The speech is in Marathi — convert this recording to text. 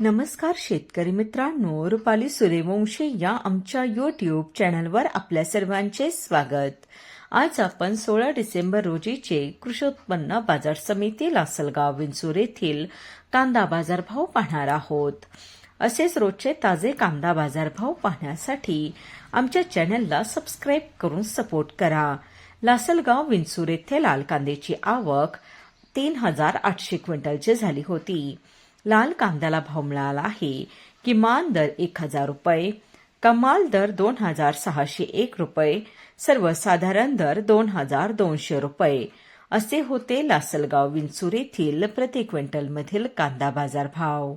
नमस्कार शेतकरी मित्रांनो रुपाली सूर्यवंशी या आमच्या यूट्यूब चॅनलवर आपल्या सर्वांचे स्वागत. आज आपण सोळा डिसेंबर रोजीचे कृषी उत्पन्न बाजार समिती लासलगाव विंचूर येथील कांदा बाजारभाव पाहणार आहोत. असेच रोजचे ताजे कांदा बाजारभाव पाहण्यासाठी आमच्या चॅनलला सबस्क्राईब करून सपोर्ट करा. लासलगाव विंचूर येथे लाल कांद्याची आवक तीन हजार आठशे क्विंटलची झाली होती. लाल कांद्याला भाव मिळाला आहे. किमान दर एक हजार रुपये. कमाल दर दोन हजार सहाशे एक रुपये. सर्वसाधारण दर दोन हजार दोनशे रुपये. असे होते लासलगाव विंचूर येथील प्रति क्विंटलमधील कांदा बाजार भाव.